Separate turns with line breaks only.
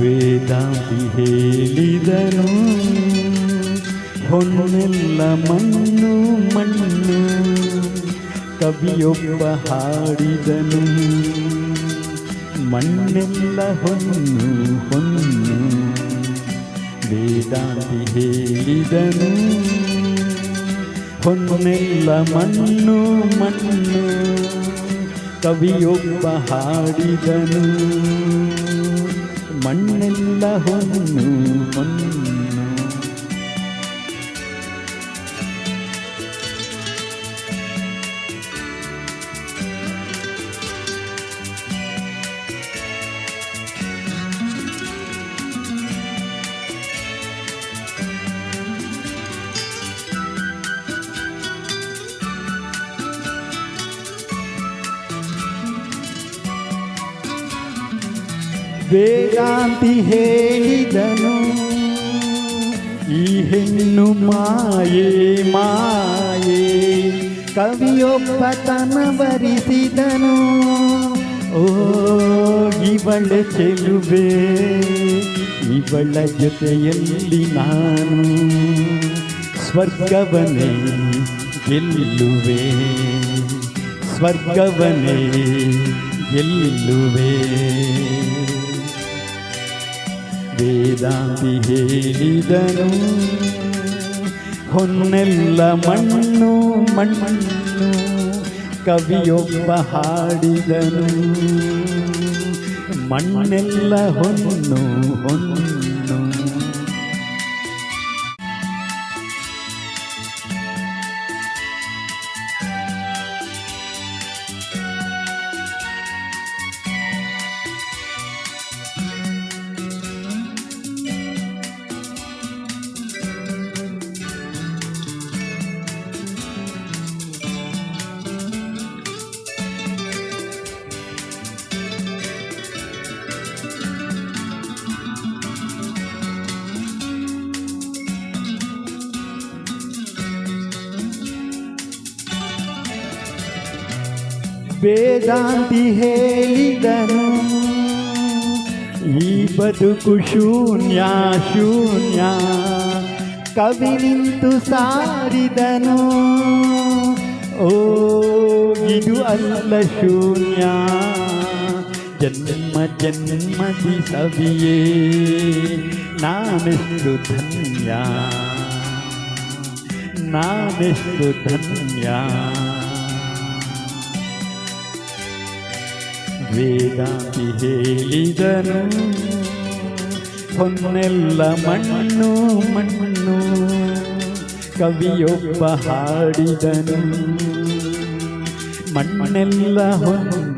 ವೇದಾಂತಿ ಹೇಳಿದನು ಹೊನ್ನೆಲ್ಲ ಮಣ್ಣು ಮಣ್ಣು, ಕವಿಯೊಬ್ಬ ಹಾಡಿದನು. ಮಣ್ಣೆಲ್ಲ ಹೊನ್ನು ಹೊನ್ನು, ವೇದಾಂತಿ ಹೇಳಿದನು. ಹೊನ್ನೆಲ್ಲ ಮಣ್ಣು ಮಣ್ಣು, ಕವಿಯೊಬ್ಬ ಹಾಡಿದನು. ಮಣ್ಣೆಲ್ಲ ಹೊನ್ನು ಹೊನ್ನು ವೇದಾಂತಿ ಹೇಳಿದನು, ಈ ಹೆಣ್ಣು ಮಾಯೆ ಮಾಯೆ. ಕವಿಯೊಬ್ಬ ತನವರಿಸಿದನು ಓ, ಇವಳ ಚೆಲುವೆ, ಇವಳ ಜೊತೆಯಲ್ಲಿ ನಾನು ಸ್ವರ್ಗವನೇ ಗೆಲ್ಲುವೆ. ಸ್ವರ್ಗವನೇ ಗೆಲ್ಲುವೆ. ವೇದಾಂತಿ ಹೇಳಿದನು. ಹೊನ್ನೆಲ್ಲ ಮಣ್ಣು ಮಣ್ಣು ಕವಿಯೊಬ್ಬ ಹಾಡಿದನು. ಮಣ್ಣೆಲ್ಲ ಹೊನ್ನು ಹೊನ್ನು ವೇದಾಂತಿ ಹೇಳಿದನು ಈ ಬದುಕು ಶೂನ್ಯ ಶೂನ್ಯ ಕವಿ ನಿಂತು ಸಾರಿದನು ಓ ಇದು ಅಲ್ಲ ಶೂನ್ಯ ಜನ್ಮ ಜನ್ಮದಿ ಸವಿಯೇ ನಾನೆಷ್ಟು ಧನ್ಯ ನಾನೆಷ್ಟು ಧನ್ಯ ವೇದಾಂತಿ ಹೇಳಿದನು ಹೊನ್ನೆಲ್ಲ ಮಣ್ಣು ಮಣ್ಣು ಕವಿಯೊಬ್ಬ ಹಾಡಿದನು. ಮಣ್ಣೆಲ್ಲ ಹೊನ್ನು